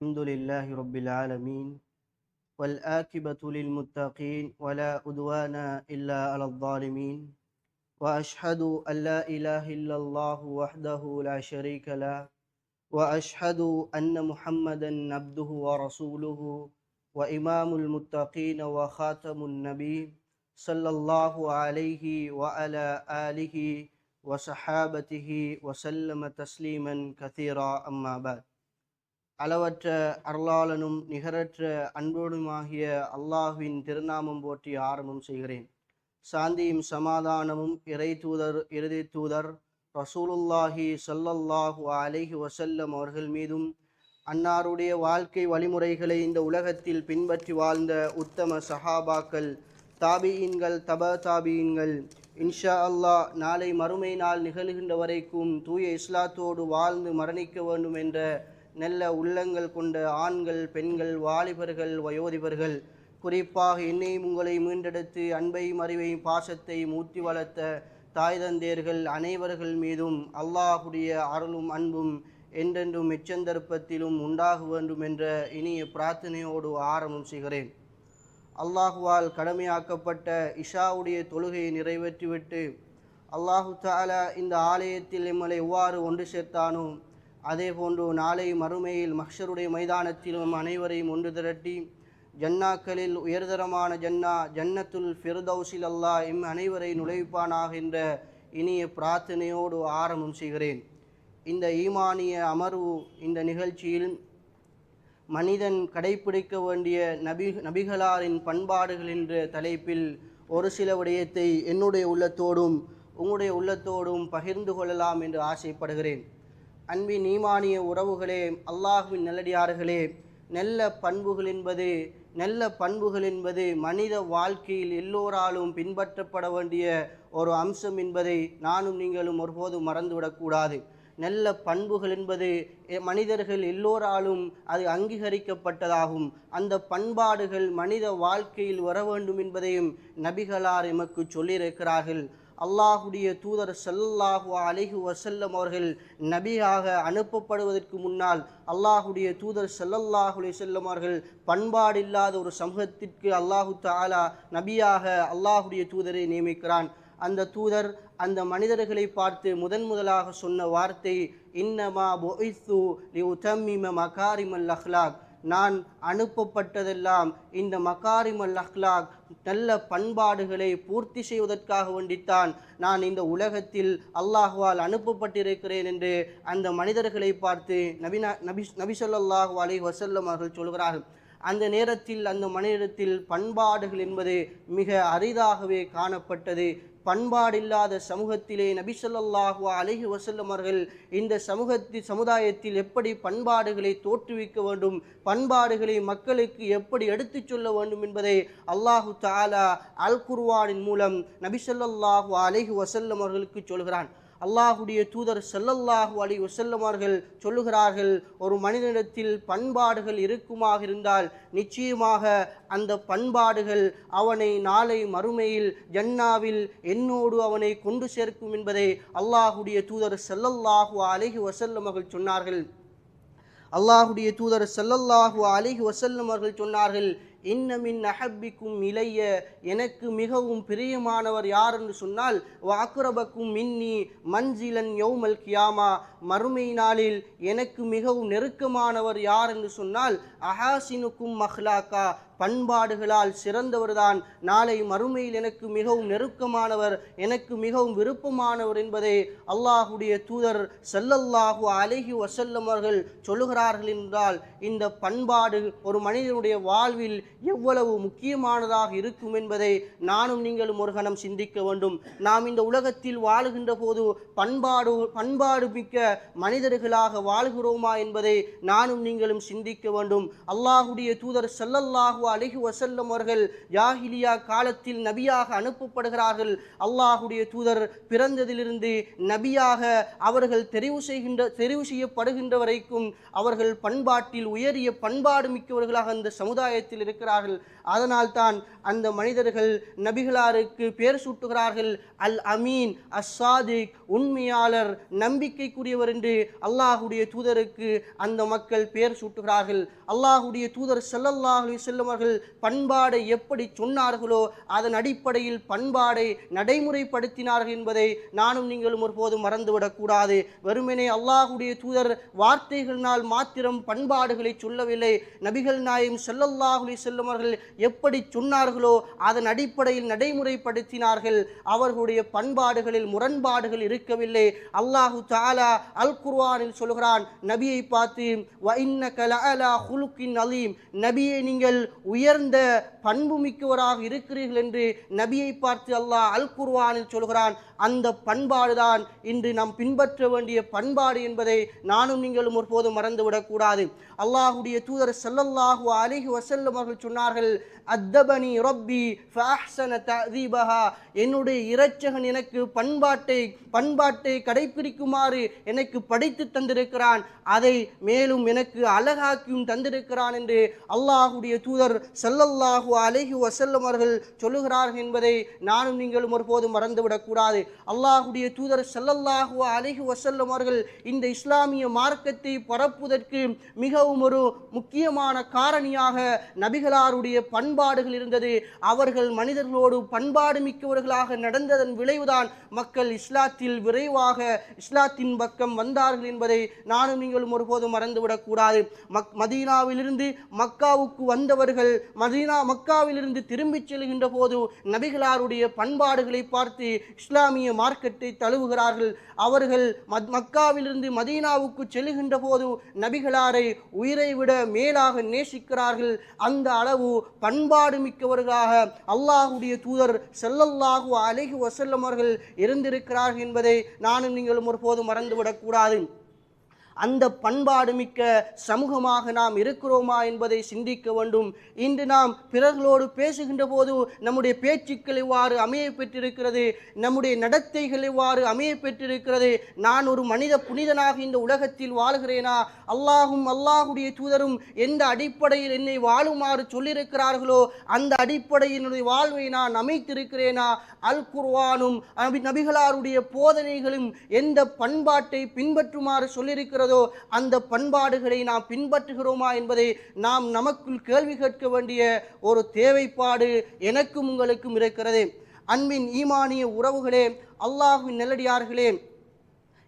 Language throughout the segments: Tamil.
الحمد لله رب العالمين والآكبة للمتقين ولا أدوان إلا على الظالمين وأشهد أن لا إله إلا الله وحده لا شريك له وأشهد أن محمدا عبده ورسوله وإمام المتقين وخاتم النبي صلى الله عليه وعلى آله وصحابته وسلم تسليما كثيرا أما بعد. அளவற்ற அருளாளனும் நிகரற்ற அன்போடுமாகிய அல்லாஹுவின் திருநாமம் போற்றி ஆரம்பம் செய்கிறேன். சாந்தியும் சமாதானமும் இறை தூதர் இறுதி தூதர் ரசூலுல்லாஹி சல்லல்லாஹு அலைஹி வசல்லம் அவர்கள் மீதும் அன்னாருடைய வாழ்க்கை வழிமுறைகளை இந்த உலகத்தில் பின்பற்றி வாழ்ந்த உத்தம சஹாபாக்கள் தாபியின்கள் தப தாபியின்கள் இன்ஷா அல்லாஹ் நாளை மறுமை நாள் நிகழ்கின்ற வரைக்கும் தூய இஸ்லாத்தோடு வாழ்ந்து மரணிக்க வேண்டும் என்ற நல்ல உள்ளங்கள் கொண்ட ஆண்கள் பெண்கள் வாலிபர்கள் வயோதிபர்கள். குறிப்பாக என்னையும் உங்களை மீண்டெடுத்து அன்பையும் அறிவையும் பாசத்தையும் மூத்தி வளர்த்த தாய் தந்தையர்கள் அனைவர்கள் மீதும் அல்லாஹுடைய அருளும் அன்பும் என்றென்றும் எச்சந்தர்ப்பத்திலும் உண்டாக வேண்டும் என்ற இனிய பிரார்த்தனையோடு ஆரம்பம் செய்கிறேன். அல்லாஹுவால் கடமையாக்கப்பட்ட இஷாவுடைய தொழுகையை நிறைவேற்றிவிட்டு அல்லாஹு தாலா இந்த ஆலயத்தில் எம்மலை எவ்வாறு ஒன்று சேர்த்தானோ அதே போன்று நாளை மறுமையில் மஹ்ஷருடைய மைதானத்திலும் அனைவரையும் ஒன்று திரட்டி ஜன்னாக்களில் உயர்தரமான ஜன்னா ஜன்னத்துல் ஃபிர்தௌசில் அல்லா இம் அனைவரை நுழைப்பானாக என்ற இனிய பிரார்த்தனையோடு ஆரம்பம் செய்கிறேன். இந்த ஈமானிய அமர்வு இந்த நிகழ்ச்சியில் மனிதன் கடைபிடிக்க வேண்டிய நபி நபிகளாரின் பண்பாடுகள் என்ற தலைப்பில் ஒரு சில விடயத்தை என்னுடைய உள்ளத்தோடும் உங்களுடைய உள்ளத்தோடும் பகிர்ந்து கொள்ளலாம் என்று ஆசைப்படுகிறேன். அன்பின் ஈமானிய உறவுகளே அல்லாஹுவின் நல்லடியார்களே நல்ல பண்புகள் என்பது நல்ல பண்புகள் என்பது மனித வாழ்க்கையில் எல்லோராலும் பின்பற்றப்பட வேண்டிய ஒரு அம்சம் என்பதை நானும் நீங்களும் ஒருபோதும் மறந்துவிடக்கூடாது நல்ல பண்புகள் என்பது மனிதர்கள் எல்லோராலும் அது அங்கீகரிக்கப்பட்டதாகும். அந்த பண்பாடுகள் மனித வாழ்க்கையில் வர வேண்டும் என்பதையும் நபிகளார் எமக்கு சொல்லியிருக்கிறார்கள். அல்லாஹுடைய தூதர் சல்லாஹு அலிஹு வசல்லம் அவர்கள் நபியாக அனுப்பப்படுவதற்கு முன்னால் அல்லாஹுடைய தூதர் சல்லல்லாஹு அலி செல்லம் அவர்கள் பண்பாடில்லாத ஒரு சமூகத்திற்கு அல்லாஹு தாலா நபியாக அல்லாஹுடைய தூதரை நியமிக்கிறான். அந்த தூதர் அந்த மனிதர்களை பார்த்து முதன் முதலாக சொன்ன வார்த்தை இன்னமா பொய்த்து லி உத்தம்மிம மகாரிமல் அஹ்லாக். நான் அனுப்பப்பட்டதெல்லாம் இந்த மகாரிமல் அஹ்லாக் நல்ல பண்பாடுகளை பூர்த்தி செய்வதற்காக வேண்டித்தான். நான் இந்த உலகத்தில் அல்லாஹுவால் அனுப்பப்பட்டிருக்கிறேன் என்று அந்த மனிதர்களை பார்த்து நபினா நபி நபிசல்லாஹு அலி வசல்லம் அவர்கள் சொல்கிறார்கள். அந்த நேரத்தில் அந்த மனிதத்தில் பண்பாடுகள் என்பது மிக அரிதாகவே காணப்பட்டது. பண்பாடில்லாத சமூகத்திலே நபி சொல்லாஹு அலஹி வசல்லம் அவர்கள் இந்த சமூகத்தில் சமுதாயத்தில் எப்படி பண்பாடுகளை தோற்றுவிக்க வேண்டும் பண்பாடுகளை மக்களுக்கு எப்படி எடுத்துச் சொல்ல வேண்டும் என்பதை அல்லாஹு தாலா அல் குர்வானின் மூலம் நபி சொல்லாஹு அலஹி வசல்லம் அவர்களுக்கு சொல்கிறான். அல்லாஹுடைய தூதர் செல்லல்லாஹு அலி வசல்லமார்கள் சொல்லுகிறார்கள் ஒரு மனிதனிடத்தில் பண்பாடுகள் இருக்குமாக இருந்தால் நிச்சயமாக அந்த பண்பாடுகள் அவனை நாளை மறுமையில் ஜன்னாவில் என்னோடு அவனை கொண்டு சேர்க்கும் என்பதை அல்லாஹுடைய தூதர் செல்லல்லாஹு அலிஹி வசல்லுமர்கள் சொன்னார்கள். அல்லாஹுடைய தூதர் செல்லல்லாஹு அலிஹி வசல்லுமர்கள் சொன்னார்கள் இன்னமின் அஹப்பிக்கும் இளைய எனக்கு மிகவும் பிரியமானவர் யார் என்று சொன்னால் வாக்குரபக்கும் மின்னி மஞ்சிலன் யோமல் கியாமா. மறுமை நாளில் எனக்கு மிகவும் நெருக்கமானவர் யார் என்று சொன்னால் அஹாசினுக்கும் மஹ்லாக்கா. பண்பாடுகளால் சிறந்தவர்தான். நாளை மறுமையில் எனக்கு மிகவும் நெருக்கமானவர் எனக்கு மிகவும் விருப்பமானவர் என்பதை அல்லாஹுடைய தூதர் செல்லல்லாஹு அழகி வசல்லம் அவர்கள் சொல்லுகிறார்கள் என்றால் இந்த பண்பாடு ஒரு மனிதனுடைய வாழ்வில் எவ்வளவு முக்கியமானதாக இருக்கும் என்பதை நானும் நீங்களும் ஒரு கணம் சிந்திக்க வேண்டும். நாம் இந்த உலகத்தில் வாழுகின்ற போது பண்பாடு பண்பாடு மிக்க மனிதர்களாக வாழ்கிறோமா என்பதை நானும் நீங்களும் சிந்திக்க வேண்டும். அல்லாஹுடைய தூதர் செல்லல்லாஹு அலிஹி வசல்லம் அவர்கள் ஜாஹிலியா காலத்தில் நபியாக அனுப்பப்படுகிறார்கள். அல்லாஹுடைய தூதர் பிறந்ததிலிருந்து நபியாக அவர்கள் தெரிவு செய்கின்ற தெரிவு செய்யப்படுகின்ற வரைக்கும் அவர்கள் பண்பாட்டில் உயரிய பண்பாடு மிக்கவர்களாக அந்த சமுதாயத்தில் இருக்கிறார்கள். அதனால்தான் அந்த மனிதர்கள் நபிகளாருக்கு பேர் சூட்டுகிறார்கள். அல் அமீன் அஸ்ஸாதிக் உண்மையாளர் நம்பிக்கைக்குரியவர் என்று அல்லாஹுடைய தூதருக்கு அந்த மக்கள் பேர் சூட்டுகிறார்கள். அல்லாஹுடைய தூதர் செல்லல்லாஹ் செல்லும் சொன்னார்கள் பண்பாடை எப்படி சொன்னார்களோ அதன் அடிப்படையில் பண்பாடை நடைமுறைப்படுத்தினார்கள் என்பதை நானும் நீங்களும் ஒருபோது மறந்துவிடக்கூடாது. வெறுமனே அல்லாஹுடைய தூதர் வார்த்தைகளினால் மாத்திரம் பண்பாடுகளை சொல்லவில்லை. நபிகள் நாயம் செல்லல்லாஹுலி செல்லுமர்கள் எப்படி சொன்னார்களோ அதன் அடிப்படையில் நடைமுறைப்படுத்தினார்கள். அவர்களுடைய பண்பாடுகளில் முரண்பாடுகள் இருக்கவில்லை. அல்லாஹு தாலா அல் குர்வானில் சொல்கிறான் நபியை பார்த்து "வ இன்னக ஹுலுக்கின் அலீம். நபியை நீங்கள் உயர்ந்த பண்புமிக்கவராக இருக்கிறீர்கள் என்று நபியை பார்த்து அல்லாஹ் அல் குர்வானில் சொல்கிறான். அந்த பண்பாடு தான் இன்று நாம் பின்பற்ற வேண்டிய பண்பாடு என்பதை நானும் நீங்களும் ஒருபோதும் மறந்துவிடக்கூடாது. அல்லாஹுடைய தூதர் ஸல்லல்லாஹு அலைஹி வசல்லம் அவர்கள் சொன்னார்கள் அத்தபனி ரொப்பி ஃபஅஹ்ஸன என்னுடைய இறைச்சகன் எனக்கு பண்பாட்டை பண்பாட்டை கடைபிடிக்குமாறு எனக்கு படித்து தந்திருக்கிறான். அதை மேலும் எனக்கு அழகாக்கியும் தந்திருக்கிறான் என்று அல்லாஹுடைய தூதர் ஸல்லல்லாஹு அலைஹி வசல்லம் அவர்கள் சொல்லுகிறார்கள் என்பதை நானும் நீங்களும் ஒருபோதும் மறந்துவிடக்கூடாது. அல்லாஹுடைய தூதர் ஸல்லல்லாஹு அலஹி வசல்லம் அவர்கள் இந்த இஸ்லாமிய மார்க்கத்தை பரப்புவதற்கு மிகவும் ஒரு முக்கியமான காரணியாக நபிகளாருடைய பண்பாடுகள் இருந்தது. அவர்கள் மனிதர்களோடு பண்பாடு மிக்கவர்களாக நடந்ததன் விளைவுதான் மக்கள் இஸ்லாத்தில் விரைவாக இஸ்லாத்தின் பக்கம் வந்தார்கள் என்பதை நானும் நீங்களும் ஒருபோதும் மறந்துவிடக்கூடாது மக் மதீனாவிலிருந்து மக்காவுக்கு வந்தவர்கள் மதீனா மக்காவிலிருந்து திரும்பிச் செல்கின்ற போது நபிகளாருடைய பண்பாடுகளை பார்த்து இஸ்லாமிய மார்க்கெட்டை தழுவுகிறார்கள். அவர்கள் மத் மக்காவிலிருந்து மதீனாவுக்கு செல்கின்ற போது நபிகளாரை உயிரை விட மேலாக நேசிக்கிறார்கள். அந்த அளவு பண்பாடு மிக்கவர்களாக அல்லாஹுடைய தூதர் ஸல்லல்லாஹு அலைஹி வசல்லம் அவர்கள் இருந்திருக்கிறார்கள் என்பதை நானும் நீங்களும் ஒருபோதும் மறந்துவிடக்கூடாது அந்த பண்பாடு மிக்க சமூகமாக நாம் இருக்கிறோமா என்பதை சிந்திக்க வேண்டும். இன்று நாம் பிறர்களோடு பேசுகின்ற போது நம்முடைய பேச்சுக்கள் இவ்வாறு அமைய பெற்றிருக்கிறது. நம்முடைய நடத்தைகள் இவ்வாறு அமைய பெற்றிருக்கிறது. நான் ஒரு மனித புனிதனாக இந்த உலகத்தில் வாழ்கிறேனா? அல்லாஹும் அல்லாஹுடைய தூதரும் எந்த அடிப்படையில் என்னை வாழுமாறு சொல்லியிருக்கிறார்களோ அந்த அடிப்படையில் என்னுடைய வாழ்வை நான் அமைத்திருக்கிறேனா? அல் குர்வானும் நபிகளாருடைய போதனைகளும் எந்த பண்பாட்டை பின்பற்றுமாறு சொல்லியிருக்கிறது அந்த பண்பாடுகளை நாம் பின்பற்றுகிறோமா என்பதை நாம் நமக்குள் கேள்வி கேட்க வேண்டிய ஒரு தேவைப்பாடு எனக்கும் உங்களுக்கும் இருக்கிறது. அன்பின் ஈமானிய உறவுகளே அல்லாஹின் நெல்லடியார்களே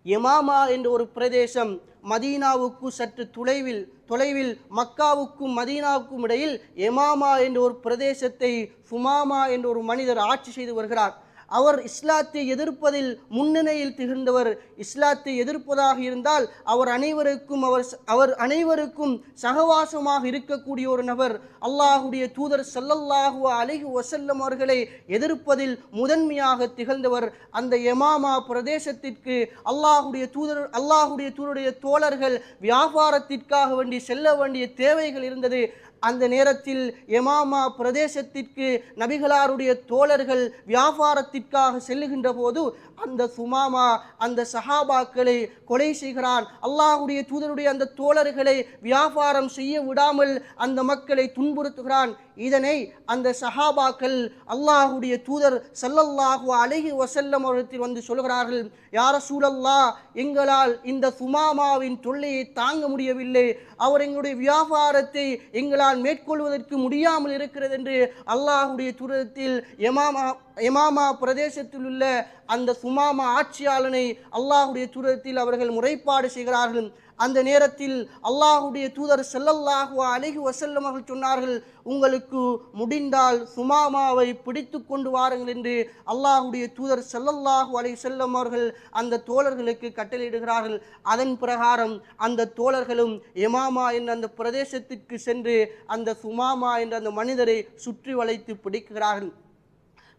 எமாமா என்ற ஒரு பிரதேசம் மதீனாவுக்கு சற்று தொலைவில் தொலைவில் மக்காவுக்கும் மதீனாவுக்கும் இடையில் எமாமா என்ற ஒரு பிரதேசத்தை சுமாமா என்ற ஒரு மனிதர் ஆட்சி செய்து வருகிறார். அவர் இஸ்லாத்தை எதிர்ப்பதில் முன்னணியில் திகழ்ந்தவர் இஸ்லாத்தை எதிர்ப்பதாக இருந்தால் அவர் அனைவருக்கும் அவர் அவர் அனைவருக்கும் சகவாசமாக இருக்கக்கூடிய ஒரு நபர். அல்லாஹுடைய தூதர் சல்லல்லாஹு அலிஹு வசல்லம் அவர்களை எதிர்ப்பதில் முதன்மையாக திகழ்ந்தவர். அந்த எமாமா பிரதேசத்திற்கு அல்லாஹுடைய தூதர் அல்லாஹுடைய தூதருடைய தோழர்கள் வியாபாரத்திற்காக வேண்டி செல்ல வேண்டிய தேவைகள் இருந்தது. அந்த நேரத்தில் எமாமா பிரதேசத்திற்கு நபிகளாருடைய தோழர்கள் வியாபாரத்திற்காக செல்லுகின்ற போது அந்த சுமாமா அந்த சஹாபாக்களை கொலை செய்கிறான். அல்லாஹுடைய தூதருடைய அந்த தோழர்களை வியாபாரம் செய்ய விடாமல் அந்த மக்களை துன்புறுத்துகிறான். இதனை அந்த சஹாபாக்கள் அல்லாஹுடைய தூதர் ஸல்லல்லாஹு அழகி வசல்லம் அவர்கள் வந்து சொல்கிறார்கள். யார சூழல்லா எங்களால் இந்த சுமாமாவின் தொல்லையை தாங்க முடியவில்லை. அவர் எங்களுடைய வியாபாரத்தை எங்களால் மேற்கொள்வதற்கு முடியாமல் இருக்கிறது என்று அல்லாஹுடைய தூரத்தில் எமாமா எமாமா பிரதேசத்தில் உள்ள அந்த சுமாமா ஆட்சியாளனை அல்லாஹுடைய தூரத்தில் அவர்கள் முறைப்பாடு செய்கிறார்கள். அந்த நேரத்தில் அல்லாஹுடைய தூதர் ஸல்லல்லாஹு அழகி வசல்லம் அவர்கள் சொன்னார்கள் உங்களுக்கு முடிந்தால் சுமாமாவை பிடித்து கொண்டு வாருங்கள் என்று அல்லாஹுடைய தூதர் ஸல்லல்லாஹு அலை செல்லம் அவர்கள் அந்த தோழர்களுக்கு கட்டளையிடுகிறார்கள். அதன் பிரகாரம் அந்த தோழர்களும் எமாமா என்ற அந்த பிரதேசத்திற்கு சென்று அந்த சுமாமா என்ற அந்த மனிதரை சுற்றி வளைத்து பிடிக்கிறார்கள்.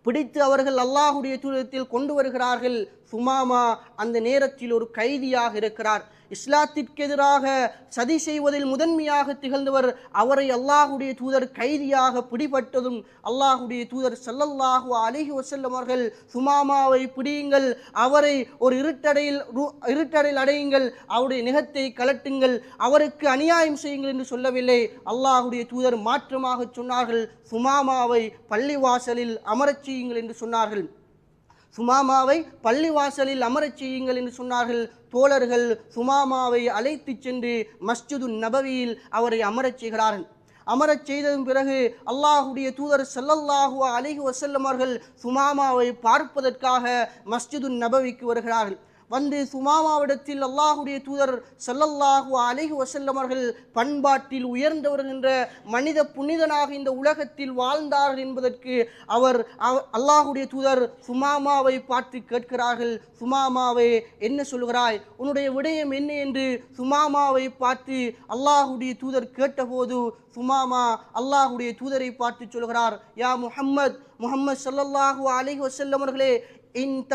பிடித்து அவர்கள் அல்லாஹுடைய தூரத்தில் கொண்டு வருகிறார்கள். சுமாமா அந்த நேரத்தில் ஒரு கைதியாக இருக்கிறார். இஸ்லாத்திற்கு எதிராக சதி செய்வதில் முதன்மையாக திகழ்ந்தவர் அவரை அல்லாஹுடைய தூதர் கைதியாக பிடிபட்டதும் அல்லாஹுடைய தூதர் ஸல்லல்லாஹு அலிஹி வசல்லம் அவர்கள் சுமாமாவை பிடியுங்கள் அவரை ஒரு இருட்டடையில் இருட்டடையில் அடையுங்கள் அவருடைய நிகத்தை கலட்டுங்கள் அவருக்கு அநியாயம் செய்யுங்கள் என்று சொல்லவில்லை. அல்லாஹுடைய தூதர் மாற்றமாக சொன்னார்கள் சுமாமாவை பள்ளிவாசலில் அமரச் செய்யுங்கள் என்று சொன்னார்கள். சுமாமாவை பள்ளிவாசலில் அமரச் செய்யுங்கள் என்று சொன்னார்கள். தோழர்கள் சுமாமாவை அழைத்துச் சென்று மஸ்ஜிது நபவியில் அவரை அமரச் செய்கிறார்கள். அமரச் செய்ததன் பிறகு அல்லாஹுடைய தூதர் செல்லல்லாஹுவா அலிஹி வசல்லமர்கள் சுமாமாவை பார்ப்பதற்காக மஸ்ஜிது நபவிக்கு வருகிறார்கள். வந்து சுமாமாவிடத்தில் அல்லாஹுடைய தூதர் சல்லல்லாஹு அலைஹி வஸல்லம் அவர்கள் பண்பாட்டில் உயர்ந்தவர் என்ற மனித புனிதனாக இந்த உலகத்தில் வாழ்ந்தார்கள் என்பதற்கு அவர் அல்லாஹுடைய தூதர் சுமாமாவை பார்த்து கேட்கிறார்கள். சுமாமாவே என்ன சொல்கிறாய்? உன்னுடைய விடயம் என்ன என்று சுமாமாவை பார்த்து அல்லாஹுடைய தூதர் கேட்டபோது சுமாமா அல்லாஹுடைய தூதரை பார்த்து சொல்கிறார் யா முஹம்மத் முஹம்மது ஸல்லல்லாஹு அலிஹ் வசல்லம் அவர்களே இன்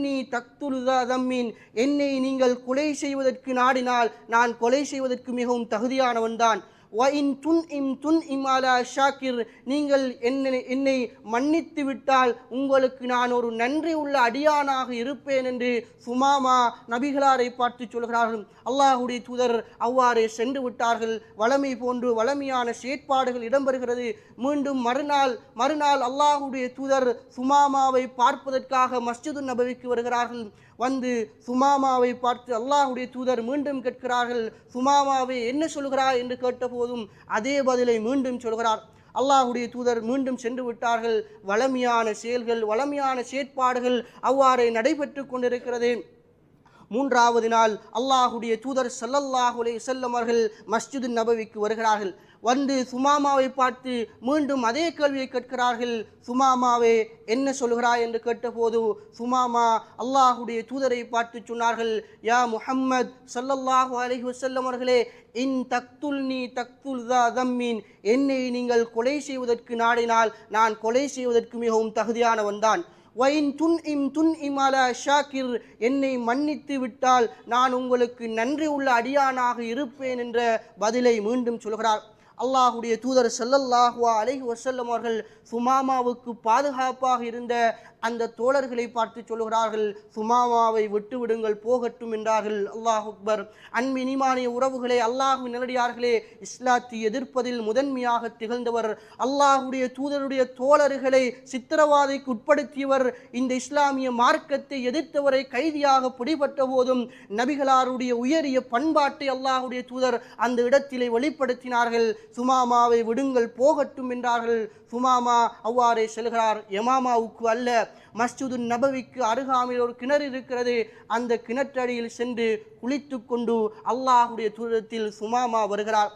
நீ தக்துல் தம்மின் என்னை நீங்கள் கொலை செய்வதற்கு நாடினால் நான் கொலை செய்வதற்கு மிகவும் தகுதியானவன்தான். வ துன் இம் துன் இம் அலா ஷாக்கிர் நீங்கள் என்னை என்னை மன்னித்து விட்டால் உங்களுக்கு நான் ஒரு நன்றி உள்ள அடியானாக இருப்பேன் என்று சுமாமா நபிகளாரை பார்த்து சொல்கிறார்கள். அல்லாஹுடைய தூதர் அவ்வாறே சென்று விட்டார்கள். வளமை போன்று வளமையான செயற்பாடுகள் இடம்பெறுகிறது. மீண்டும் மறுநாள் மறுநாள் அல்லாஹுடைய தூதர் சுமாமாவை பார்ப்பதற்காக மஸ்ஜிது நபவிக்கு வருகிறார்கள். வந்து சுமாமாவை பார்த்து அல்லாஹுடைய தூதர் மீண்டும் கேட்கிறார்கள் சுமாமாவை என்ன சொல்கிறார் என்று கேட்டபோதும் அதே பதிலை மீண்டும் சொல்கிறார். அல்லாஹுடைய தூதர் மீண்டும் சென்று விட்டார்கள். வளமையான செயல்கள் வளமையான செயற்பாடுகள் அவ்வாறே நடைபெற்று கொண்டிருக்கிறது. மூன்றாவது நாள் அல்லாஹுடைய தூதர் சல்லல்லாஹுலே செல்லமர்கள் மஸ்ஜிது நபவிக்கு வருகிறார்கள். வந்து சுமாமாவை பார்த்து மீண்டும் அதே கேள்வியை கேட்கிறார்கள். சுமாமாவே என்ன சொல்கிறாய் என்று கேட்டபோது சுமாமா அல்லாஹுடைய தூதரை பார்த்து சொன்னார்கள். யா முஹம்மத் சல்லல்லாஹு அலஹி வசல்லம் அவர்களே இன் தக்துல் நீ தக்துல் தம்மீன் என்னை நீங்கள் கொலை செய்வதற்கு நாடினால் நான் கொலை செய்வதற்கு மிகவும் தகுதியானவன்தான் வைன் துன் இம் துன் இமால ஷாக்கிர் என்னை மன்னித்து விட்டால் நான் உங்களுக்கு நன்றி உள்ள அடியானாக இருப்பேன் என்ற பதிலை மீண்டும் சொல்கிறார். அல்லாஹுடைய தூதர் செல்லல்லாஹுவா அலைஹி வசல்லம் அவர்கள் சுமாமாவுக்கு பாதுகாப்பாக இருந்த அந்த தோழர்களை பார்த்து சொல்கிறார்கள் சுமாமாவை விட்டு விடுங்கள் போகட்டும் என்றார்கள். அல்லாஹ் அக்பர். அன்பினிமானிய உறவுகளே அல்லாஹு நிலடியார்களே இஸ்லாத்தை எதிர்ப்பதில் முதன்மையாக திகழ்ந்தவர் அல்லாஹுடைய தூதருடைய தோழர்களை சித்திரவாதைக்கு உட்படுத்தியவர் இந்த இஸ்லாமிய மார்க்கத்தை எதிர்த்தவரை கைதியாக பிடிபட்ட போதும் நபிகளாருடைய உயரிய பண்பாட்டை அல்லாஹுடைய தூதர் அந்த இடத்திலே வெளிப்படுத்தினார்கள். சுமாமாவை விடுங்கள் போகட்டும் என்றார்கள். சுமாமா அவ்வாறே செல்கிறார் எமாமாவுக்கு அல்ல மஸ்ஜிது நபவிக்கு அருகாமையில் ஒரு கிணறு இருக்கிறது. அந்த கிணற்றடியில் சென்று குளித்து கொண்டு அல்லாஹுடைய தூரத்தில் சுமாமா வருகிறார்.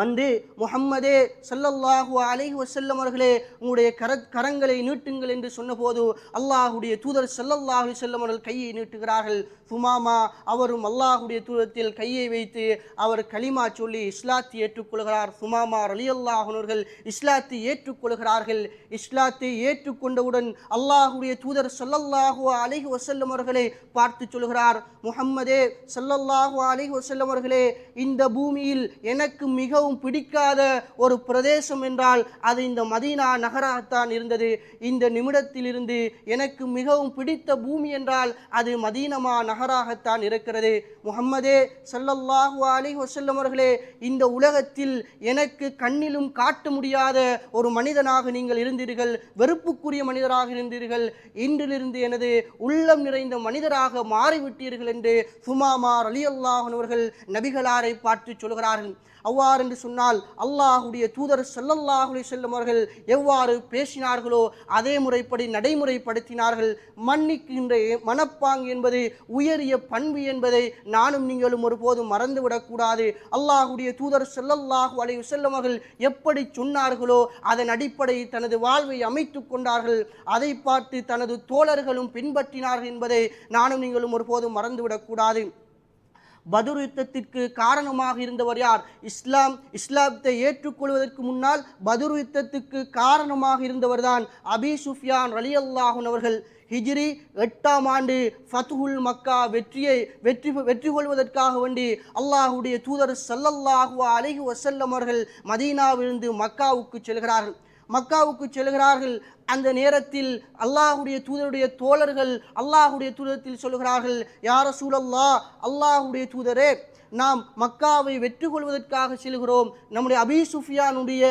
வந்து முஹம்மதே ஸல்லல்லாஹு அலைஹி வசல்லம் அவர்களே உங்களுடைய கர கரங்களை நீட்டுங்கள் என்று சொன்னபோது அல்லாஹுடைய தூதர் சல்லல்லாஹு அலைஹி அவர்கள் கையை நீட்டுகிறார்கள். சுமாமா அவரும் அல்லாஹுடைய தூரத்தில் கையை வைத்து அவர் கலிமா சொல்லி இஸ்லாத்தை ஏற்றுக்கொள்கிறார். சுமாமா அலி அல்லாஹர்கள் இஸ்லாத்தை ஏற்றுக்கொள்கிறார்கள். இஸ்லாத்தை ஏற்றுக்கொண்டவுடன் அல்லாஹுடைய தூதர் ஸல்லல்லாஹு அலைஹி வசல்லம் அவர்களை பார்த்து சொல்கிறார் முஹம்மதே சல்லல்லாஹு அலைஹி வசல்லம் அவர்களே இந்த பூமியில் எனக்கு மிகவும் பிடிக்காத ஒரு பிரதேசம் என்றால் அது இந்த மதீனா நகராகத்தான் இருந்தது. இந்த நிமிடத்திலிருந்து எனக்கு மிகவும் பிடித்த பூமி என்றால் அது மதீனமா நகராகத்தான் இருக்கிறது. முகம்மதே சல்லல்லாஹு அலி வசல்லம் அவர்களே இந்த உலகத்தில் எனக்கு கண்ணிலும் காட்ட முடியாத ஒரு மனிதனாக நீங்கள் இருந்தீர்கள். வெறுப்புக்குரிய மனிதராக இருந்தீர்கள். இன்றிலிருந்து எனது உள்ளம் நிறைந்த மனிதராக மாறிவிட்டீர்கள் என்று சுமாமா ரலியல்லாஹு அவர்கள் நபிகளாரை பார்த்து சொல்கிறார்கள். அவ்வாறு என்று சொன்னால் அல்லாஹுடைய தூதர் ஸல்லல்லாஹு செல்லும் அவர்கள் எவ்வாறு பேசினார்களோ அதே முறைப்படி நடைமுறைப்படுத்தினார்கள். மன்னிக்கின்ற மனப்பாங்கு என்பது உயரிய பண்பு என்பதை நானும் நீங்களும் ஒருபோதும் மறந்துவிடக்கூடாது. அல்லாஹுடைய தூதர் செல்லல்லாஹு அலைஹி செல்லும் அவர்கள் எப்படி சொன்னார்களோ அதன் அடிப்படையில் தனது வாழ்வை அமைத்து கொண்டார்கள். அதை பார்த்து தனது தோழர்களும் பின்பற்றினார்கள் என்பதை நானும் நீங்களும் ஒருபோதும் மறந்துவிடக்கூடாது. பதுர் யுத்தத்திற்கு காரணமாக இருந்தவர் யார்? இஸ்லாம் இஸ்லாத்தை ஏற்றுக்கொள்வதற்கு முன்னால் பதுர் யுத்தத்துக்கு காரணமாக இருந்தவர்தான் அபி சுஃபியான் அலி அல்லாஹன் அவர்கள். ஹிஜ்ரி எட்டாம் ஆண்டு ஃபத்துஹுல் மக்கா வெற்றியை வெற்றி வெற்றி கொள்வதற்காக வேண்டி அல்லாஹுடைய தூதர் ஸல்லல்லாஹு அலைஹி வசல்லம் அவர்கள் மதீனாவிலிருந்து மக்காவுக்கு செல்கிறார்கள். மக்காவுக்கு செல்கிறார்கள். அந்த நேரத்தில் அல்லாஹுடைய தூதருடைய தோழர்கள் அல்லாஹுடைய தூதரத்தில் சொல்கிறார்கள் யார சூழல்லா அல்லாஹுடைய தூதரே நாம் மக்காவை வெற்றி கொள்வதற்காக செல்கிறோம். நம்முடைய அபி சுஃபியானுடைய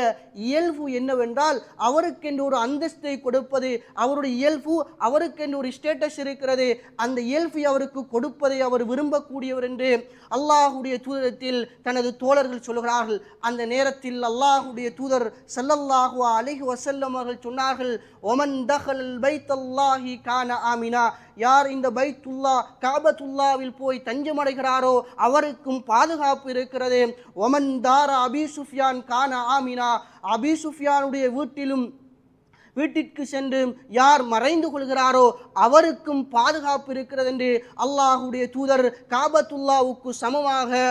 இயல்பு என்னவென்றால் அவருக்கென்று ஒரு அந்தஸ்தை கொடுப்பது அவருடைய இயல்பு அவருக்கென்று ஒரு ஸ்டேட்டஸ் இருக்கிறது. அந்த இயல்பை அவருக்கு கொடுப்பதை அவர் விரும்பக்கூடியவர் என்று அல்லாஹுடைய தூதரத்தில் தனது தோழர்கள் சொல்கிறார்கள். அந்த நேரத்தில் அல்லாஹுடைய தூதர் செல்லல்லாஹுவா அலைஹி வசல்லம் அவர்கள் சொன்னார்கள் ஒமன் தஹல் பைத் அல்லாஹி கான ஆமினா. யார் இந்த பைத்துல்லா காபத்துல்லாவில் போய் தஞ்சமடைகிறாரோ அவருக்கும் பாதுகாப்பு இருக்கிறது. ஒமன் தாரா அபி சுஃபியான் கான ஆமினா. அபி சுஃபியானுடைய வீட்டிலும் வீட்டிற்கு சென்று யார் மறைந்து கொள்கிறாரோ அவருக்கும் பாதுகாப்பு இருக்கிறது என்று அல்லாஹுடைய தூதர் காபத்துல்லாவுக்கு சமமாக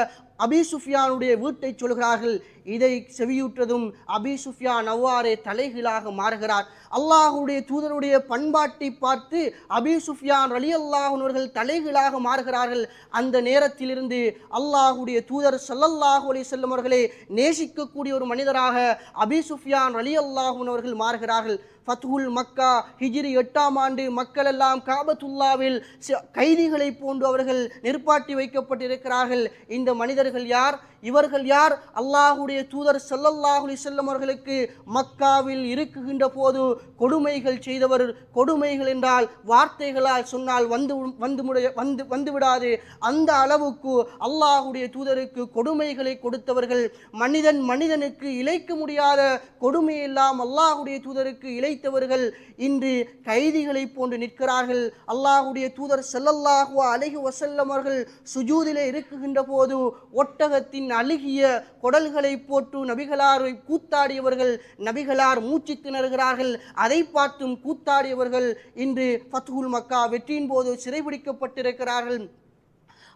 அபி சுஃபியானுடைய வீட்டை சொல்கிறார்கள். இதை செவியுற்றதும் அபி சுஃபியா அவ்வாறே தலைகீழாக மாறுகிறார். அல்லாஹுடைய தூதருடைய பண்பாட்டை பார்த்து அபி சுஃபியான் அலி அல்லாஹுனவர்கள் தலைகீழாக மாறுகிறார்கள். அந்த நேரத்திலிருந்து அல்லாஹுடைய தூதர் சல்லல்லாஹு அலி வஸல்லம் அவர்களை நேசிக்கக்கூடிய ஒரு மனிதராக அபி சுஃபியான் அலி அல்லாஹுனவர்கள் மாறுகிறார்கள். ஃபத்ஹுல் மக்கா ஹிஜிரி எட்டாம் ஆண்டு மக்கள் எல்லாம் காபத்துல்லாவில் ச- கைதிகளைப் போன்று அவர்கள் நிற்பாட்டி வைக்கப்பட்டிருக்கிறார்கள். இந்த மனிதர்கள் யார்? இவர்கள் யார்? அல்லாஹுடைய தூதர் சல்லல்லாஹுலி செல்லம் அவர்களுக்கு மக்காவில் இருக்குகின்ற போது கொடுமைகள் செய்தவர் கொடுமைகள் என்றால் வார்த்தைகளால் சொன்னால் வந்து வந்து முடைய வந்து வந்துவிடாது அந்த அளவுக்கு அல்லாஹுடைய தூதருக்கு கொடுமைகளை கொடுத்தவர்கள் மனிதன் மனிதனுக்கு இழைக்க முடியாத கொடுமையெல்லாம் அல்லாஹுடைய தூதருக்கு இழைத்தவர்கள் இன்று கைதிகளைப் போன்று நிற்கிறார்கள். அல்லாஹுடைய தூதர் செல்லல்லாஹுவா அலைஹி வசல்லம் அவர்கள் சுஜூதிலே இருக்குகின்ற போது ஒட்டகத்தின் அழுகிய குடல்களை போட்டு நபிகளாரை கூத்தாடியவர்கள் நபிகளார் மூச்சு திணறுகிறார்கள் அதை பார்த்தும் கூத்தாடியவர்கள் இன்று ஃபத்ஹுல் மக்கா வெற்றியின் போது சிறைபிடிக்கப்பட்டிருக்கிறார்கள்.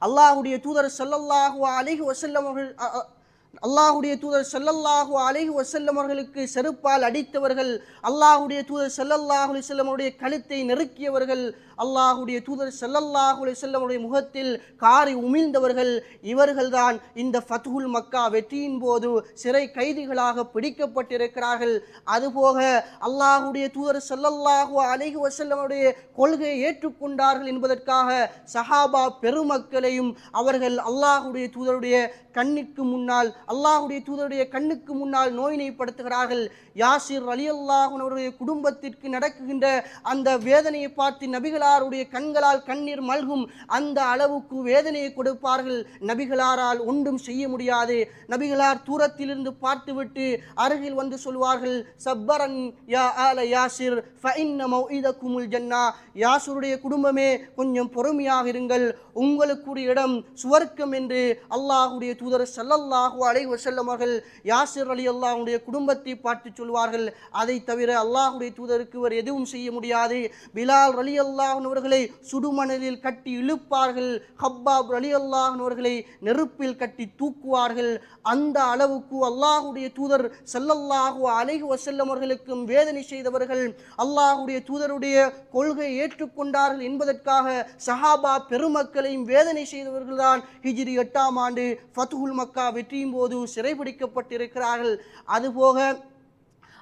அல்லாஹுடைய தூதர் ஸல்லல்லாஹு அலிஹி வசல்லம் அவர்கள் அல்லாஹுடைய தூதர் செல்லல்லாஹு அலைஹி வசல்லம் அவர்களுக்கு செருப்பால் அடித்தவர்கள் அல்லாஹுடைய தூதர் செல்லல்லாஹு அலிசல்லம் அவருடைய கழுத்தை நெருக்கியவர்கள் அல்லாஹுடைய தூதர் செல்லல்லாஹு அலிசல்லம் அவருடைய முகத்தில் காரி உமிழ்ந்தவர்கள் இவர்கள்தான் இந்த ஃபத்ஹுல் மக்கா வெற்றியின் போது சிறை கைதிகளாக பிடிக்கப்பட்டிருக்கிறார்கள். அதுபோக அல்லாஹுடைய தூதர் செல்லல்லாஹு அலைஹி வசல்லம் அவருடைய கொள்கையை ஏற்றுக்கொண்டார்கள் என்பதற்காக சஹாபா பெருமக்களையும் அவர்கள் அல்லாஹுடைய தூதருடைய கண்ணிற்கு முன்னால் அல்லாஹுடைய தூதருடைய கண்ணுக்கு முன்னால் நோயினைப்படுத்துகிறார்கள் யாசிர் அலி அல்லாஹனுடைய குடும்பத்திற்கு நடக்குகின்ற அந்த வேதனையை பார்த்து நபிகளாருடைய கண்களால் கண்ணீர் மல்கும் அந்த அளவுக்கு வேதனையை கொடுப்பார்கள். நபிகளாரால் ஒன்றும் செய்ய முடியாது. நபிகளார் தூரத்திலிருந்து பார்த்துவிட்டு அருகில் வந்து சொல்வார்கள் சப்பரன் யா ஆல யாசிர் ஜன்னா. யாசுருடைய குடும்பமே கொஞ்சம் பொறுமையாக இருங்கள். உங்களுக்குரிய இடம் சுவர்க்கம் என்று அல்லாஹுடைய தூதர் ஸல்லல்லாஹு அலை வஸல்லம் அவர்கள் யாசிர் அலி அல்லாஹுடைய குடும்பத்தை பார்த்து சொல்வார்கள். அதை தவிர அல்லாஹுடைய தூதருக்கு இவர் எதுவும் செய்ய முடியாது. பிலால் அலி அல்லாஹனவர்களை சுடுமணலில் கட்டி இழுப்பார்கள். ஹப்பாப் அலி அல்லாஹனவர்களை நெருப்பில் கட்டி தூக்குவார்கள். அந்த அளவுக்கு அல்லாஹுடைய தூதர் ஸல்லல்லாஹு அலைஹி வஸல்லம் அவர்களுக்கும் வேதனை செய்தவர்கள் அல்லாஹுடைய தூதருடைய கொள்கையை ஏற்றுக்கொண்டார்கள் என்பதற்காக சஹாபா பெருமக்களையும் வேதனை செய்தவர்கள்தான் ஹிஜிரி எட்டாம் ஆண்டு ஃபத்துகுல் மக்கா வெற்றியின் போது சிறைபிடிக்கப்பட்டிருக்கிறார்கள். அதுபோக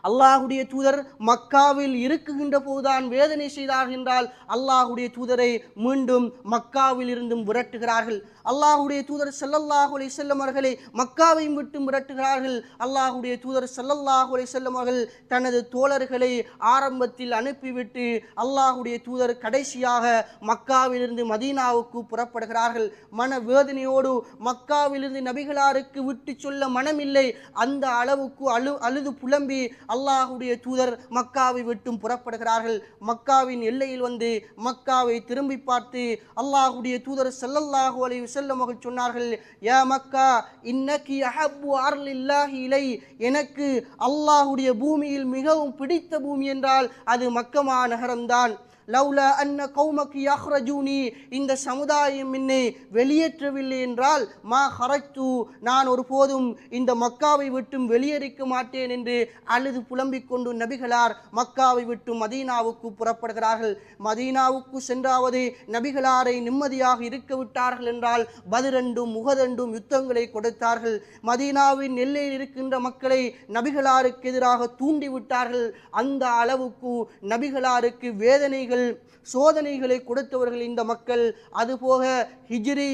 அல்லாஹுடைய தூதர் மக்காவில் இருக்குகின்ற போதுதான் வேதனை செய்தார்கள் என்றால் அல்லாஹுடைய தூதரை மீண்டும் மக்காவில் இருந்தும் விரட்டுகிறார்கள். அல்லாஹுடைய தூதர் செல்லல்லாஹு அலை செல்லும் அவர்களை மக்காவையும் விட்டு விரட்டுகிறார்கள் அல்லாஹுடைய தூதர் செல்லல்லாஹு அலை செல்லும் அவர்கள் தனது தோழர்களை ஆரம்பத்தில் அனுப்பிவிட்டு அல்லாஹுடைய தூதர் கடைசியாக மக்காவிலிருந்து மதீனாவுக்கு புறப்படுகிறார்கள். மன வேதனையோடு மக்காவிலிருந்து நபிகளாருக்கு விட்டு சொல்ல மனமில்லை. அந்த அளவுக்கு அழு அழுது புலம்பி அல்லாஹுடைய தூதர் மக்காவை விட்டும் புறப்படுகிறார்கள். மக்காவின் எல்லையில் வந்து மக்காவை திரும்பி பார்த்து அல்லாஹுடைய தூதர் செல்லல்லாஹு அலை வஸல்லம் அவர்கள் சொன்னார்கள் யா மக்கா இன்னக்கி அஹப்பு இல்லாஹி இலை. எனக்கு அல்லாஹுடைய பூமியில் மிகவும் பிடித்த பூமி என்றால் அது மக்கமா நகரம்தான். லவ்ல அன்ன கௌமக்கு யஹ்ரஜூனி இந்த சமுதாயம் என்னை வெளியேற்றவில்லை என்றால் மா ஹரஜ்து நான் ஒருபோதும் இந்த மக்காவை விட்டும் வெளியேறிக்க மாட்டேன் என்று அழுது புலம்பிக் கொண்டு நபிகளார் மக்காவை விட்டு மதீனாவுக்கு புறப்படுகிறார்கள். மதீனாவுக்கு சென்றாவது நபிகளாரை நிம்மதியாக இருக்க விட்டார்கள் என்றால் பதிரெண்டும் முகதண்டும் யுத்தங்களை கொடுத்தார்கள். மதீனாவின் எல்லையில் இருக்கின்ற மக்களை நபிகளாருக்கு எதிராக தூண்டிவிட்டார்கள். அந்த அளவுக்கு நபிகளாருக்கு வேதனைகள் கொடுத்தவர்கள் சோதனைகளை கொடுத்தவர்கள் இந்த மக்கள். அதுபோக ஹிஜ்ரி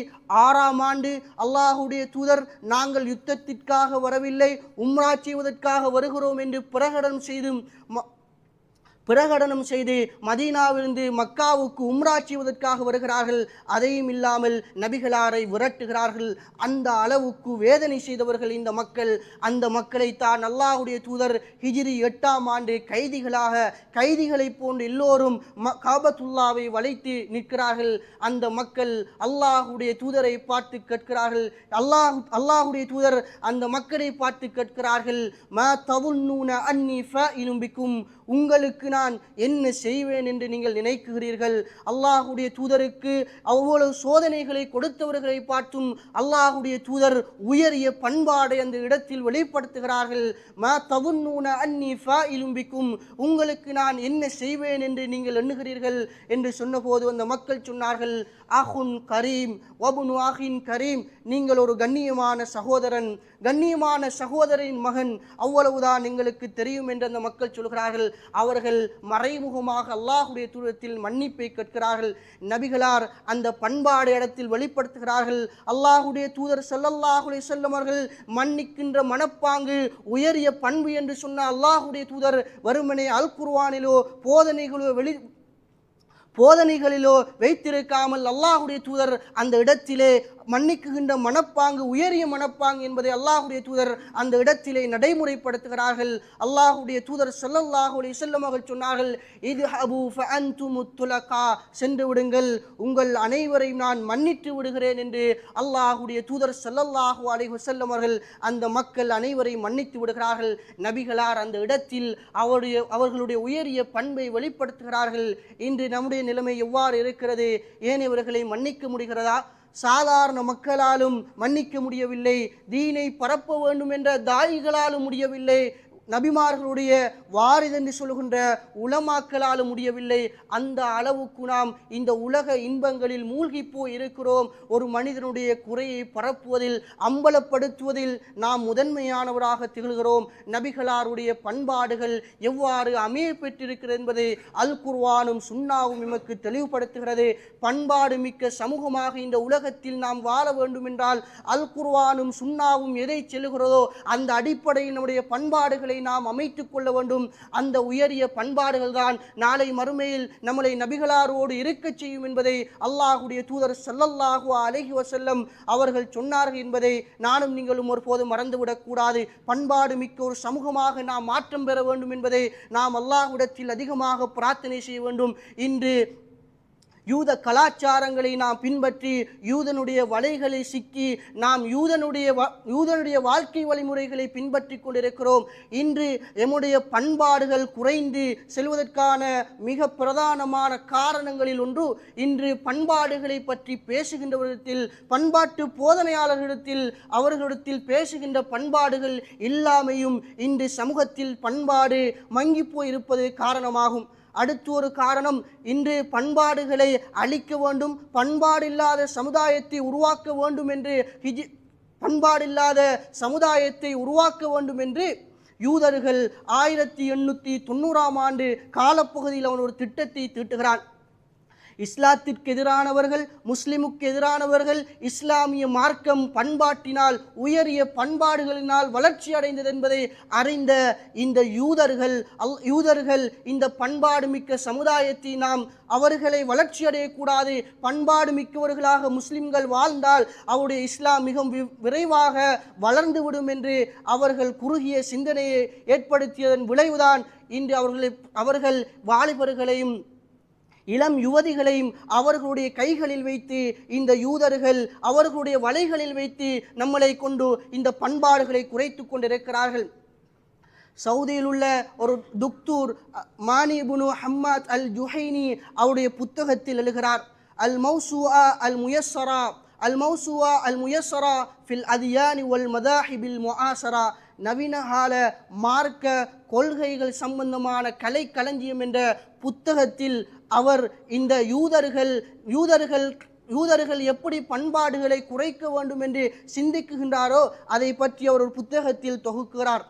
ஆறாம் ஆண்டு அல்லாஹுடைய தூதர் நாங்கள் யுத்தத்திற்காக வரவில்லை உம்ரா செய்வதற்காக வருகிறோம் என்று பிரகடனம் செய்தும் பிரகடனம் செய்து மதீனாவிலிருந்து மக்காவுக்கு உம்ரா செய்வதற்காக வருகிறார்கள். அதையும் இல்லாமல் நபிகளாரை விரட்டுகிறார்கள். அந்த அளவுக்கு வேதனை செய்தவர்கள் இந்த மக்கள். அந்த மக்களை தான் அல்லாஹுடைய தூதர் ஹிஜிரி எட்டாம் ஆண்டு கைதிகளாக கைதிகளைப் போன்று எல்லோரும் ம காபத்துல்லாவை வளைத்து நிற்கிறார்கள். அந்த மக்கள் அல்லாஹுடைய தூதரை பார்த்து கேட்கிறார்கள். அல்லாஹ் அல்லாஹுடைய தூதர் அந்த மக்களை பார்த்து கேட்கிறார்கள். ம தவுன்னூன அன்னி ஃப இலும்பிக்கும் உங்களுக்கு நான் என்ன செய்வேன் என்று நீங்கள் நினைக்கிறீர்கள்? அல்லாஹுடைய தூதருக்கு அவ்வளவு சோதனைகளை கொடுத்தவர்களை பார்த்தும் அல்லாஹுடைய தூதர் உயரிய பண்பாடை அந்த இடத்தில் வெளிப்படுத்துகிறார்கள். ம தவுன்னூன அன்னி ஃபா இலும்பிக்கும் உங்களுக்கு நான் என்ன செய்வேன் என்று நீங்கள் எண்ணுகிறீர்கள்? என்று சொன்னபோது அந்த மக்கள் சொன்னார்கள் அஹுன் கரீம் வபுனு ஆஹின் கரீம். நீங்கள் ஒரு கண்ணியமான சகோதரன் கண்ணியமான சகோதரின் மகன். அவ்வளவுதான் எங்களுக்கு தெரியும் என்று அந்த மக்கள் சொல்கிறார்கள். அவர்கள் மறைமுகமாக அல்லாஹுடைய தூரத்தில் மன்னிப்பை கேட்கிறார்கள். நபிகளார் அந்த பண்பாடு இடத்தில் வெளிப்படுத்துகிறார்கள். அல்லாஹுடைய தூதர் செல்லல்லாஹுடைய அலைஹி அவர்கள் மன்னிக்கின்ற மனப்பாங்கு உயரிய பண்பு என்று சொன்ன அல்லாஹுடைய தூதர் வறுமனை அல் குர்வானிலோ போதனைகளோ வெளி போதனைகளிலோ வைத்திருக்காமல் அல்லாஹுடைய தூதர் அந்த இடத்திலே மன்னிக்குகின்ற மனப்பாங்கு உயரிய மனப்பாங்கு என்பதை அல்லாஹுடைய தூதர் அந்த இடத்திலே நடைமுறைப்படுத்துகிறார்கள். அல்லாஹுடைய தூதர் செல்லல்லாஹுடைய செல்லமாக அவர்கள் சொன்னார்கள் இது அபு முத்துலகா. சென்று விடுங்கள் உங்கள் அனைவரையும் நான் மன்னித்து விடுகிறேன் என்று அல்லாஹுடைய தூதர் ஸல்லல்லாஹு அலைஹு செல்லும் அவர்கள் அந்த மக்கள் அனைவரையும் மன்னித்து விடுகிறார்கள். நபிகளார் அந்த இடத்தில் அவருடைய அவர்களுடைய உயரிய பண்பை வெளிப்படுத்துகிறார்கள். இன்று நம்முடைய நிலைமை எவ்வாறு இருக்கிறது? ஏனையவர்களை மன்னிக்க முடிகிறதா? சாதாரண மக்களாலும் மன்னிக்க முடியவில்லை. தீனை பரப்ப வேண்டும் என்ற தாயிகளாலும் முடியவில்லை. நபிமார்களுடைய வாரிது என்று சொல்கின்ற உலமாக்களாலும் முடியவில்லை. அந்த அளவுக்கு நாம் இந்த உலக இன்பங்களில் மூழ்கி போய் இருக்கிறோம். ஒரு மனிதனுடைய குறையை பரப்புவதில் அம்பலப்படுத்துவதில் நாம் முதன்மையானவராக திகழ்கிறோம். நபிகளாருடைய பண்பாடுகள் எவ்வாறு அமைய பெற்றிருக்கிறது என்பதை அல் குர்வானும் சுண்ணாவும் எமக்கு தெளிவுபடுத்துகிறது. பண்பாடு மிக்க சமூகமாக இந்த உலகத்தில் நாம் வாழ வேண்டும் என்றால் அல் குர்வானும் சுண்ணாவும் எதை செல்கிறதோ அந்த அடிப்படையில் நம்முடைய பண்பாடுகளை நாம் அமைத்துக் கொள்ள வேண்டும். அந்த உயரிய பண்பாடுகள் தான் நாளை மறுமையில் நம்மளை நபிகளாரோடு இருக்கச் செய்யும் என்பதை அல்லாஹுடைய தூதர் ஸல்லல்லாஹு அலைஹி வசல்லம் அவர்கள் சொன்னார்கள் என்பதை நானும் நீங்களும் ஒருபோதும் மறந்துவிடக்கூடாது பண்பாடு மிக்க ஒரு சமூகமாக நாம் மாற்றம் பெற வேண்டும் என்பதை நாம் அல்லாஹுடத்தில் அதிகமாக பிரார்த்தனை செய்ய வேண்டும். இன்று யூத கலாச்சாரங்களை நாம் பின்பற்றி யூதனுடைய வலைகளை சிக்கி நாம் யூதனுடைய யூதனுடைய வாழ்க்கை வழிமுறைகளை பின்பற்றி கொண்டிருக்கிறோம். இன்று எம்முடைய பண்பாடுகள் குறைந்து செல்வதற்கான மிக பிரதானமான காரணங்களில் ஒன்று இன்று பண்பாடுகளை பற்றி பேசுகின்றவரிடத்தில் பண்பாட்டு போதனையாளர்களிடத்தில் அவர்களிடத்தில் பேசுகின்ற பண்பாடுகள் இல்லாமையும் இன்று சமூகத்தில் பண்பாடு மங்கி போயிருப்பது காரணமாகும். அடுத்து ஒரு காரணம் இன்று பண்பாடுகளை அழிக்க வேண்டும் பண்பாடு இல்லாத சமுதாயத்தை உருவாக்க வேண்டும் என்று ஹிஜி பண்பாடில்லாத சமுதாயத்தை உருவாக்க வேண்டும் என்று யூதர்கள் ஆயிரத்தி எண்ணூற்றி தொண்ணூறாம் ஆண்டு காலப்பகுதியில் அவன் ஒரு திட்டத்தை தீட்டுகிறான். இஸ்லாத்திற்கு எதிரானவர்கள் முஸ்லிமுக்கு எதிரானவர்கள் இஸ்லாமிய மார்க்கம் பண்பாட்டினால் உயரிய பண்பாடுகளினால் வளர்ச்சி அடைந்தது என்பதை அறிந்த இந்த யூதர்கள் அல் யூதர்கள் இந்த பண்பாடு மிக்க சமுதாயத்தை நாம் அவர்களை வளர்ச்சி அடையக்கூடாது பண்பாடு மிக்கவர்களாக முஸ்லிம்கள் வாழ்ந்தால் அவருடைய இஸ்லாம் மிகவும் வி- விரைவாக வளர்ந்துவிடும் என்று அவர்கள் குறுகிய சிந்தனையை ஏற்படுத்தியதன் விளைவுதான் இன்று அவர்களை அவர்கள் வாலிபர்களையும் இளம் யுவதிகளையும் அவர்களுடைய கைகளில் வைத்து இந்த யூதர்கள் அவர்களுடைய வலைகளில் வைத்து நம்மளை கொண்டு இந்த பண்பாடுகளை குறைத்து கொண்டிருக்கிறார்கள். சவுதியில் உள்ள ஒரு துக்தூர் மானிபுனு மானி ஹம்மாத் அல் ஜுஹைனி அவருடைய புத்தகத்தில் எழுகிறார் அல் மௌசுஆ அல் முயஸ்ஸரா அல் மௌசுஆ அல் முயஸ்ஸரா ஃபில் அதியானி ஒல் மதாஹிபில் முஆசரா நவீனகால மார்க்க கொள்கைகள் சம்பந்தமான கலை களஞ்சியம் என்ற புத்தகத்தில் அவர் இந்த யூதர்கள் யூதர்கள் யூதர்கள் எப்படி பண்பாடுகளை குறைக்க வேண்டும் என்று சிந்திக்குகின்றாரோ அதை பற்றி அவர் ஒரு புத்தகத்தில் தொகுக்கிறார்.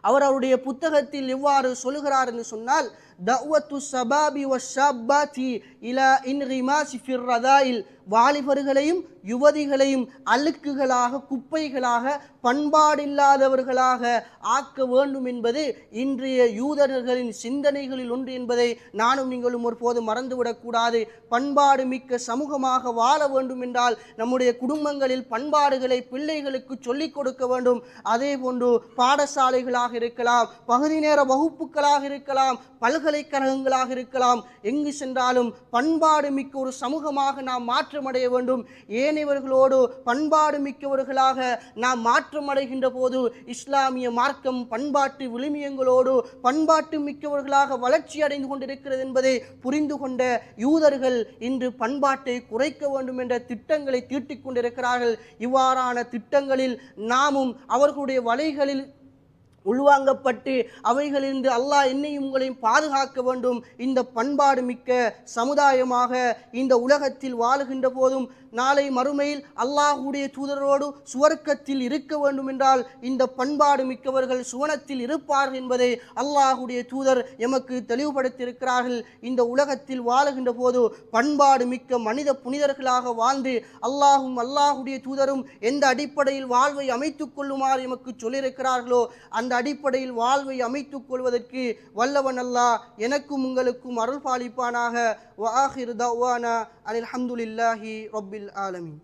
அவர் அவருடைய புத்தகத்தில் எவ்வாறு சொல்லுகிறார் என்று சொன்னால் தஅவத்து ஷபாபி வஷாபாத்தி இலா இன்கிமாசி ஃபிர் ரதாயில் வாலிபர்களையும் யுவதிகளையும் அழுக்குகளாக குப்பைகளாக பண்பாடில்லாதவர்களாக ஆக்க வேண்டும் என்பது இன்றைய யூதர்களின் சிந்தனைகளில் ஒன்று என்பதை நானும் நீங்களும் ஒருபோது மறந்துவிடக்கூடாது பண்பாடு மிக்க சமூகமாக வாழ வேண்டும் என்றால் நம்முடைய குடும்பங்களில் பண்பாடுகளை பிள்ளைகளுக்கு சொல்லிக் கொடுக்க வேண்டும். அதே போன்று பாடசாலைகளாக இருக்கலாம் பகுதி நேர வகுப்புகளாக இருக்கலாம் பல்கலைக்கழகங்களாக இருக்கலாம். எங்கு சென்றாலும் பண்பாடு மிக்க ஒரு சமூகமாக நாம் மாற்றமடைய வேண்டும். ஏனையவர்களோடு பண்பாடு மிக்கவர்களாக நாம் மாற்றமடைகின்ற போது இஸ்லாமிய மார்க்கம் பண்பாட்டு விளிமியங்களோடு பண்பாட்டு மிக்கவர்களாக வளர்ச்சி அடைந்து கொண்டிருக்கிறது என்பதை புரிந்து கொண்ட யூதர்கள் இன்று பண்பாட்டை குறைக்க வேண்டும் என்ற திட்டங்களை தீட்டிக் கொண்டிருக்கிறார்கள். இவ்வாறான திட்டங்களில் நாமும் அவர்களுடைய வலைகளில் உள்வாங்கப்பட்டு அவைகளிலிருந்து அல்லாஹ் என்னையும் உங்களையும் பாதுகாக்க வேண்டும். இந்த பண்பாடு மிக்க சமுதாயமாக இந்த உலகத்தில் வாழுகின்ற போதும் நாளை மறுமையில் அல்லாஹுடைய தூதரோடு சுவர்க்கத்தில் இருக்க வேண்டும் என்றால் இந்த பண்பாடு மிக்கவர்கள் சுவனத்தில் இருப்பார்கள் என்பதை அல்லாஹுடைய தூதர் எமக்கு தெளிவுபடுத்தியிருக்கிறார்கள். இந்த உலகத்தில் வாழுகின்ற போது பண்பாடு மிக்க மனித புனிதர்களாக வாழ்ந்து அல்லாஹும் அல்லாஹுடைய தூதரும் எந்த அடிப்படையில் வாழ்வை அமைத்துக் கொள்ளுமாறு எமக்கு சொல்லியிருக்கிறார்களோ அந்த அடிப்படையில் வாழ்வை அமைத்துக் கொள்வதற்கு வல்லவன் அல்லா எனக்கும் உங்களுக்கும் அருள் பாலிப்பானாக வாஹிர் தவானா. அனில் ஹம்துலில்லாஹி ரப்பில் ஆலமின்.